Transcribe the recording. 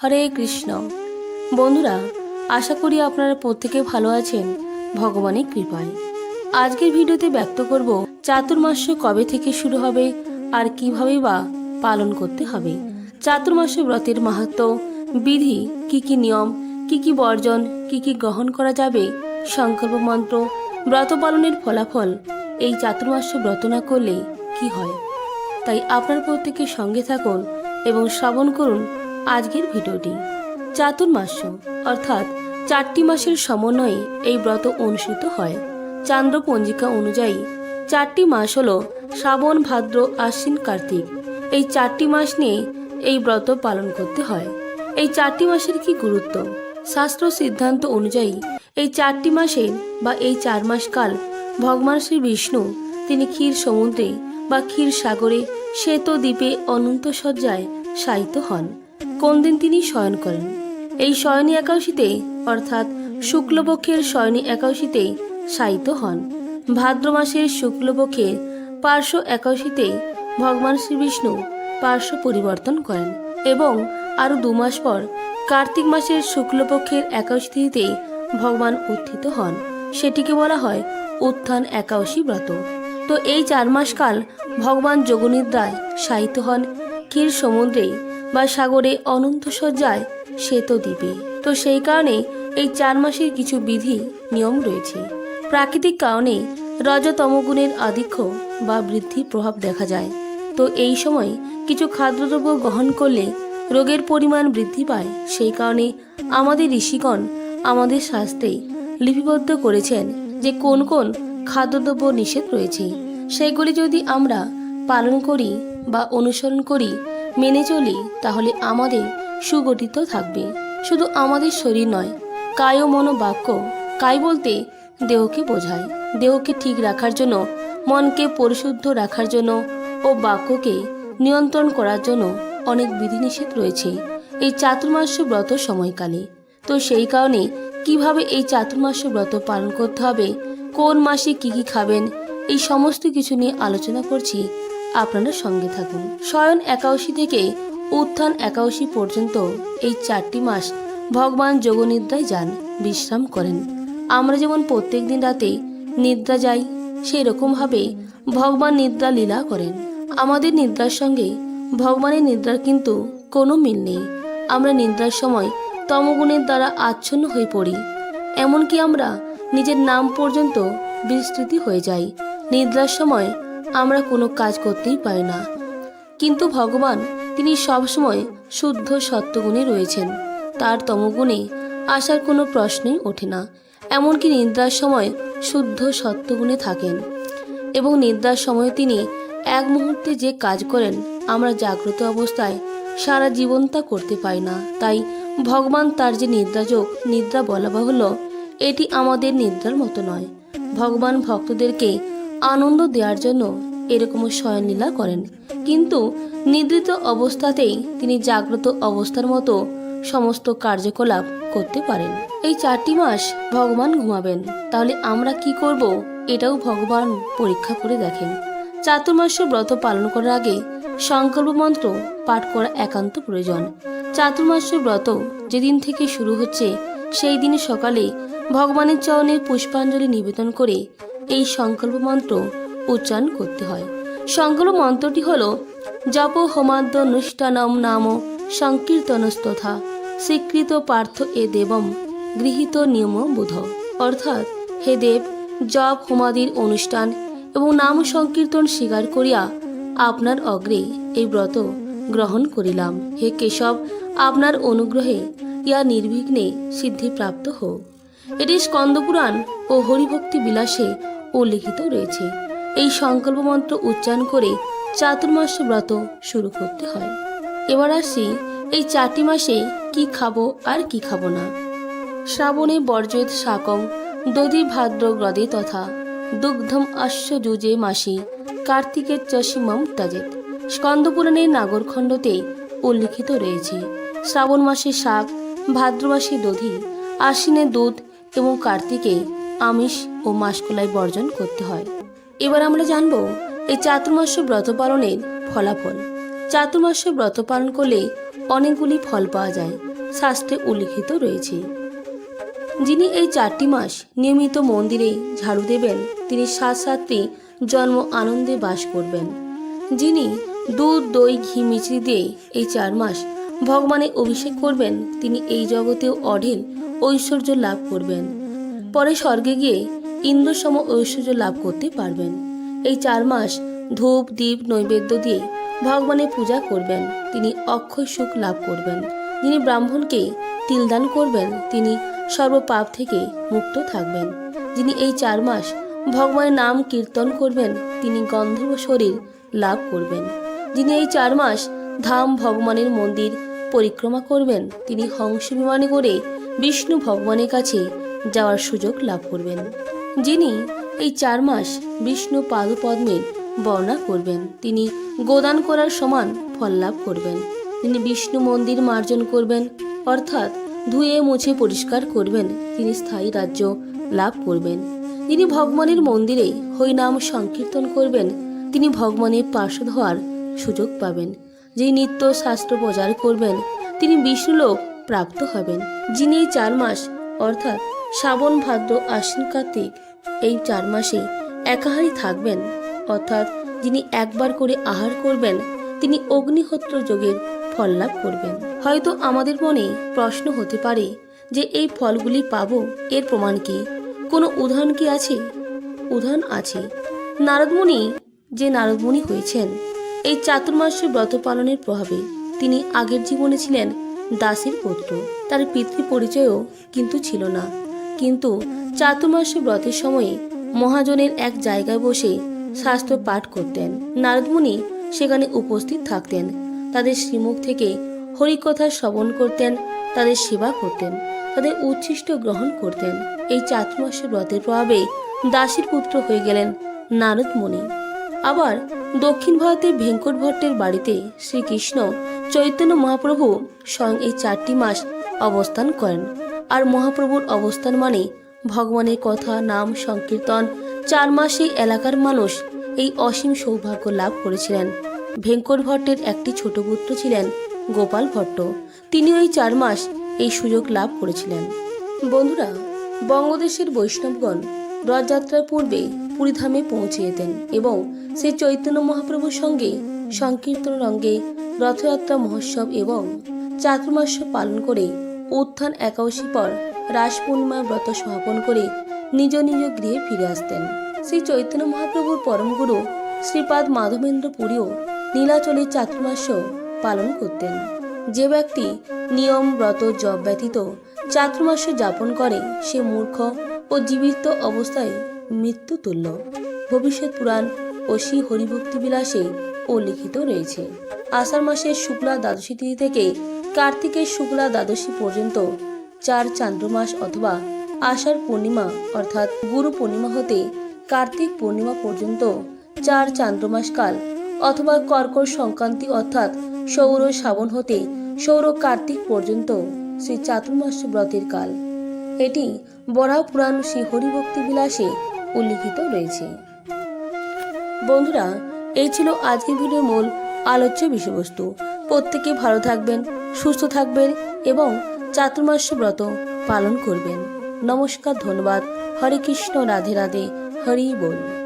হরে কৃষ্ণ। বন্ধুরা, আশা করি আপনারা প্রত্যেকে ভালো আছেন। ভগবানের কৃপায়। আজকের ভিডিওতে ব্যক্ত করব, চাতুর্মাস্য কবে থেকে শুরু হবে, আর কীভাবে বা পালন করতে হবে। চাতুর্মাস্য ব্রতের মাহাত্ম, বিধি, কি কি নিয়ম, কি কি বর্জন, কি কি গ্রহণ করা যাবে, সংকল্প মন্ত্র, ব্রত পালনের ফলাফল, এই চাতুর্মাস্য ব্রত না করলে কি হয়? তাই আপনার প্রত্যেকের সঙ্গে থাকুন এবং শ্রবণ করুন আজকের ভিডিওটি চাতুর্মাস্য অর্থাৎ চারটি মাসের সমন্বয়ে এই ব্রত অনুষ্ঠিত হয়। চান্দ্র পঞ্জিকা অনুযায়ী চারটি মাস হল শ্রাবণ, ভাদ্র, আশ্বিন, কার্তিক। এই চারটি মাস নিয়ে এই ব্রত পালন করতে হয়। এই চারটি মাসের কি গুরুত্ব? শাস্ত্র সিদ্ধান্ত অনুযায়ী এই চারটি মাসের বা এই চার মাস কাল ভগবান শ্রী বিষ্ণু তিনি ক্ষীর সমুদ্রে বা ক্ষীর সাগরে শ্বেত দ্বীপে অনন্ত সজ্জায় শায়িত হন। কোন দিন তিনি শয়ন করেন? এই শয়নী একাদশীতে অর্থাৎ শুক্লপক্ষের শয়নী একাদশীতে শায়িত হন। ভাদ্র মাসের শুক্লপক্ষের পার্শ্ব একাদশীতে ভগবান শ্রীবিষ্ণু পার্শ্ব পরিবর্তন করেন এবং আরও দু মাস পর কার্তিক মাসের শুক্লপক্ষের একাদশী ভগবান উত্থিত হন। সেটিকে বলা হয় উত্থান একাদশী ব্রত। তো এই চার মাস কাল ভগবান যোগনিদ্রায় শায়িত হন ক্ষীর সমুদ্রে বা সাগরে অনন্ত সজ্জায় শ্বেত দ্বীপে। তো সেই কারণে এই চার মাসের কিছু বিধি, নিয়ম রয়েছে। প্রাকৃতিক কারণে রজতমগুণের আধিক্য বা বৃদ্ধির প্রভাব দেখা যায়। তো এই সময় কিছু খাদ্যদ্রব্য গ্রহণ করলে রোগের পরিমাণ বৃদ্ধি পায়। সেই কারণে আমাদের ঋষিগণ আমাদের শাস্ত্রে লিপিবদ্ধ করেছেন যে কোন কোন খাদ্যদ্রব্য নিষেধ রয়েছে। সেগুলি যদি আমরা পালন করি বা অনুসরণ করি, মেনে চলি, তাহলে আমাদের সুগঠিত থাকবে। শুধু আমাদের শরীর নয়, কায় মন বাক্য কায় বলতে দেহকে বোঝায়। দেহকে ঠিক রাখার জন্য, মনকে পরিশুদ্ধ রাখার জন্য ও বাক্যকে নিয়ন্ত্রণ করার জন্য অনেক বিধিনিষেধ রয়েছে এই চাতুর্মাস্য ব্রত সময়কালে। তো সেই কারণে কীভাবে এই চাতুর্মাস্য ব্রত পালন করতে হবে, কোন মাসে কি কি খাবেন, এই সমস্ত কিছু নিয়ে আলোচনা করছি আপনারা সঙ্গে থাকুন। শয়ন একাদশী থেকে উত্থান একাদশী পর্যন্ত এই চারটি মাস ভগবান যোগনিদ্রায় যান, বিশ্রাম করেন। আমরা যেমন প্রত্যেক দিন রাতে নিদ্রা যাই সেই রকমভাবে ভগবান নিদ্রা লীলা করেন। আমাদের নিদ্রার সঙ্গে ভগবানের নিদ্রার কিন্তু কোনো মিল নেই। আমরা নিদ্রার সময় তমগুণের দ্বারা আচ্ছন্ন হয়ে পড়ি। এমনকি আমরা নিজের নাম পর্যন্ত বিস্তৃতি হয়ে যাই। নিদ্রার সময় আমরা কোনো কাজ করতেই পারি না। কিন্তু ভগবান, তিনি সবসময় শুদ্ধ সত্যগুণে রয়েছেন। তার তমগুণে আসার কোনো প্রশ্নই ওঠে না। এমনকি নিদ্রার সময় শুদ্ধ সত্যগুণে থাকেন। এবং নিদ্রার সময় তিনি এক মুহূর্তে যে কাজ করেন, আমরা জাগ্রত অবস্থায় সারা জীবন তা করতে পারি না। তাই ভগবান তার যে নিদ্রাযোগ, নিদ্রা বলা বাহুল্য, এটি আমাদের নিদ্রার মতো নয়। ভগবান ভক্তদেরকে আনন্দ দেওয়ার জন্য এরকম শয়নলীলা করেন। কিন্তু নিদ্রিত অবস্থাতেই তিনি জাগ্রত অবস্থার মতো সমস্ত কার্যকলাপ করতে পারেন। এই চারটি মাস ভগবান ঘুমাবেন। তাহলে আমরা কি করব এটাও ভগবান পরীক্ষা করে দেখেন। চাতুর্মাস্য ব্রত পালন করার আগে সংকল্প মন্ত্র পাঠ করা একান্ত প্রয়োজন। চাতুর্মাস্য ব্রত যেদিন থেকে শুরু হচ্ছে, সেই দিন সকালে ভগবানের চরণে পুষ্পাঞ্জলি নিবেদন করে এই সংকল্প মন্ত্র উচ্চারণ করতে হয়। সংকল্প মন্ত্রটি হল, জপ হোমাদ্য অনুষ্ঠানম নাম সংকীর্তনস্তথা স্বীকৃত পার্থ এ দেবম গৃহীত নিয়ম বুধ। অর্থাৎ, হে দেব, জপ হোমাদির অনুষ্ঠান এবং নাম সংকীর্তন স্বীকার করিয়া আপনার অগ্রে এই ব্রত গ্রহণ করিলাম। হে কেশব, আপনার অনুগ্রহে ইয়া নির্বিঘ্নে সিদ্ধিপ্রাপ্ত হোক। এটি স্কন্দপুরাণ ও হরিভক্তি বিলাসে উল্লিখিত রয়েছে। এই সংকল্প মন্ত্র উচ্চারণ করে চাতুর্মাস ব্রত শুরু করতে হয়। এবার আসি, এই চারটি মাসে কি খাব আর কি খাব না? শ্রাবণে বর্জেত শাকং, দধি ভাদ্র গ্রদে তথা দুগ্ধম আশ্ব যুজে মাসি, কার্তিকের চশিমম তাজেত স্কন্দপুরাণের নাগরখণ্ডতে উল্লিখিত রয়েছে। শ্রাবণ মাসে শাক, ভাদ্র মাসে দধি, আশ্বিনে দুধ এবং কার্তিকে আমিষ ও মাসকলাই বর্জন করতে হয়। এবার আমরা জানব এই চাতুর্মাস্য ব্রত পালনের ফলাফল। চাতুর্মাস্য ব্রত পালন করলে অনেকগুলি ফল পাওয়া যায়, শাস্ত্রে উল্লিখিত রয়েছে। যিনি এই চারটি মাস নিয়মিত মন্দিরে ঝাড়ু দেবেন, তিনি সাত সাতটি জন্ম আনন্দে বাস করবেন। যিনি দুধ, দই, ঘি মিছরি দিয়ে এই চার মাস ভগবানের অভিষেক করবেন, তিনি এই জগতেও অঢেল ঐশ্বর্য লাভ করবেন। পরে স্বর্গে গিয়ে ইন্দ্রসম ঐশ্বর্য লাভ করতে পারবেন। এই চার মাস ধূপ, দীপ, নৈবেদ্য দিয়ে ভগবানের পূজা করবেন। তিনি অক্ষয় সুখ লাভ করবেন। যিনি ব্রাহ্মণকে তিলদান করবেন, তিনি সর্বপাপ থেকে মুক্ত থাকবেন। যিনি এই চার মাস ভগবানের নাম কীর্তন করবেন, তিনি গন্ধর্ব শরীর লাভ করবেন। যিনি এই চার মাস ধাম ভগবানের মন্দির পরিক্রমা করবেন, তিনি হংস বিমানে করে বিষ্ণু ভগবানের কাছে যাওয়ার সুযোগ লাভ করবেন, যিনি এই চার মাস বিষ্ণু পাদপদ্মের বর্ণনা করবেন। তিনি গোদান করার সমান ফল লাভ করবেন। তিনি বিষ্ণু মন্দির মার্জন করবেন, অর্থাৎ ধুয়ে মুছে পরিষ্কার করবেন। তিনি স্থায়ী রাজ্য লাভ করবেন। তিনি ভগবানের মন্দিরে হরিনাম সংকীর্তন করবেন। তিনি ভগবানের পার্শ্বদ হওয়ার সুযোগ পাবেন। যিনি নিত্য শাস্ত্র প্রচার করবেন, তিনি বিষ্ণুলোক প্রাপ্ত হবেন, যিনি এই চার মাস, অর্থাৎ শ্রাবণ ভাদ্র আশ্বিন কার্তিক এই চার মাসে একাহারী থাকবেন। অর্থাৎ যিনি একবার করে আহার করবেন, তিনি অগ্নিহোত্র যোগের ফল লাভ করবেন। হয়তো আমাদের মনে প্রশ্ন হতে পারে যে এই ফলগুলি পাবো, এর প্রমাণ কি? কোনো উদাহরণ কি আছে? উদাহরণ আছে। নারদমুনি যে নারদমুনি হয়েছেন, এই চাতুর্মাস্য ব্রত পালনের প্রভাবে তিনি আগের জীবনে ছিলেন দাসের পুত্র। তার পিতৃ পরিচয়ও কিন্তু ছিল না। কিন্তু চাতুর্মাস্য ব্রতের সময়ে মহাজনের এক জায়গায় বসে শাস্ত্র পাঠ করতেন। নারদমুনি সেখানে উপস্থিত থাকতেন। তাদের শ্রীমুখ থেকে হরিকথা শ্রবণ করতেন, তাদের সেবা করতেন, তাদের উচ্ছিষ্ট গ্রহণ করতেন। এই চাতুর্মাস্য ব্রতের প্রভাবে দাসীর পুত্র হয়ে গেলেন নারদমণি আবার দক্ষিণ ভারতের ভেঙ্কট ভট্টের বাড়িতে শ্রীকৃষ্ণ চৈতন্য মহাপ্রভু স্বয়ং এই চারটি মাস অবস্থান করেন। আর মহাপ্রভুর অবস্থান মানে ভগবানের কথা, নাম, সংকীর্তন। চার মাসে এলাকার মানুষ এই অসীম সৌভাগ্য লাভ করেছিলেন। ভেঙ্কট ভট্টের একটি ছোট পুত্র ছিলেন গোপাল ভট্ট। তিনিও এই চার মাস এই সুযোগ লাভ করেছিলেন। বন্ধুরা, বঙ্গদেশের বৈষ্ণবগণ রথযাত্রার পূর্বে পুরীধামে পৌঁছে যেতেন এবং সেই চৈতন্য মহাপ্রভুর সঙ্গে সংকীর্তন রঙ্গে রথযাত্রা মহোৎসব এবং চাতুর্মাস্য পালন করে উত্থান একাদশী পর রাস পূর্ণিমা ব্রত সমাপন করে নিজ নিজ গৃহে ফিরে আসতেন। শ্রী চৈতন্য মহাপ্রভুর পরমগুরু শ্রীপাদ মাধবেন্দ্র পুরীও নীলাচলের চাতুর্মাস্য পালন করতেন। যে ব্যক্তি নিয়ম, ব্রত, জপ ব্যতীত চাতুর্মাস্য যাপন করে, সে মূর্খ ও জীবিত অবস্থায় মৃত্যু তুল্য। ভবিষ্যৎ পুরাণ ও শ্রী হরিভক্তি বিলাসে উল্লিখিত রয়েছে। আষাঢ় মাসের শুক্লা দ্বাদশী তিথি থেকে কার্তিকের শুক্লা দ্বাদশী পর্যন্ত চার চান্দ্রমাস অথবা আষাঢ় পূর্ণিমা অর্থাৎ গুরু পূর্ণিমা হতে কার্তিক পূর্ণিমা পর্যন্ত চার চান্দ্রমাস কাল অথবা কর্কট সংক্রান্তি অর্থাৎ সৌর শ্রাবণ হতে সৌর কার্তিক পর্যন্ত শ্রী চাতুর্মাস ব্রতের কাল। এটি বরা পুরাণ শ্রী হরিভক্তি বিলাসে উল্লিখিত রয়েছে। বন্ধুরা এই ছিল আজকের ভিডিওর মূল আলোচ্য বিষয়বস্তু। প্রত্যেকে ভালো থাকবেন, সুস্থ থাকবেন এবং চাতুর্মাস্য ব্রত পালন করবেন। নমস্কার, ধন্যবাদ। হরে কৃষ্ণ, রাধে রাধে। হরি বল।